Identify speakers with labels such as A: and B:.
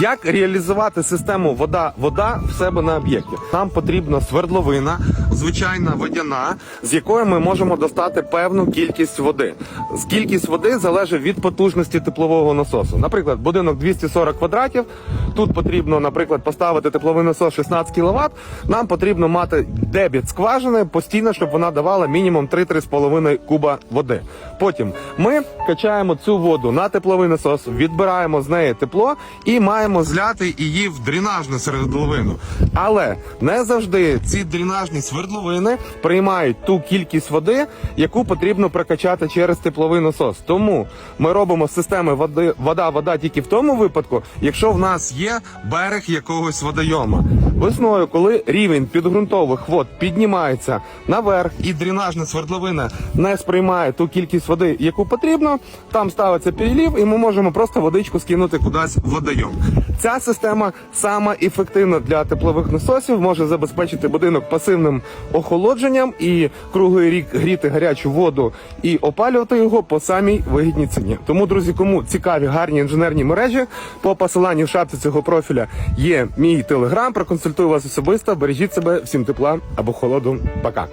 A: Як реалізувати систему вода-вода в себе на об'єкті? Нам потрібна свердловина, звичайна водяна, з якої ми можемо достати певну кількість води. Кількість води залежить від потужності теплового насосу. Наприклад, будинок 240 квадратів. Тут потрібно, наприклад, поставити тепловий насос 16 кВт. Нам потрібно мати дебіт скважини постійно, щоб вона давала мінімум 3-3,5 куба води. Потім ми качаємо цю воду на тепловий насос, відбираємо з неї тепло і маємо зляти її в дренажну свердловину. Але не завжди ці дренажні свердловини приймають ту кількість води, яку потрібно прокачати через тепловий насос. Тому ми робимо системи води вода-вода тільки в тому випадку, якщо в нас є берег якогось водойома. Весною, коли рівень підґрунтових вод піднімається наверх, і дренажна свердловина не сприймає ту кількість води, яку потрібно, там ставиться перелів, і ми можемо просто водичку скинути кудись в водойом. Ця система сама ефективна для теплових насосів, може забезпечити будинок пасивним охолодженням і круглий рік гріти гарячу воду і опалювати його по самій вигідній ціні. Тому, друзі, кому цікаві гарні інженерні мережі, по посиланню в шапці цього профіля є мій телеграм. Проконсультую вас особисто. Бережіть себе, всім тепла або холоду. Пока.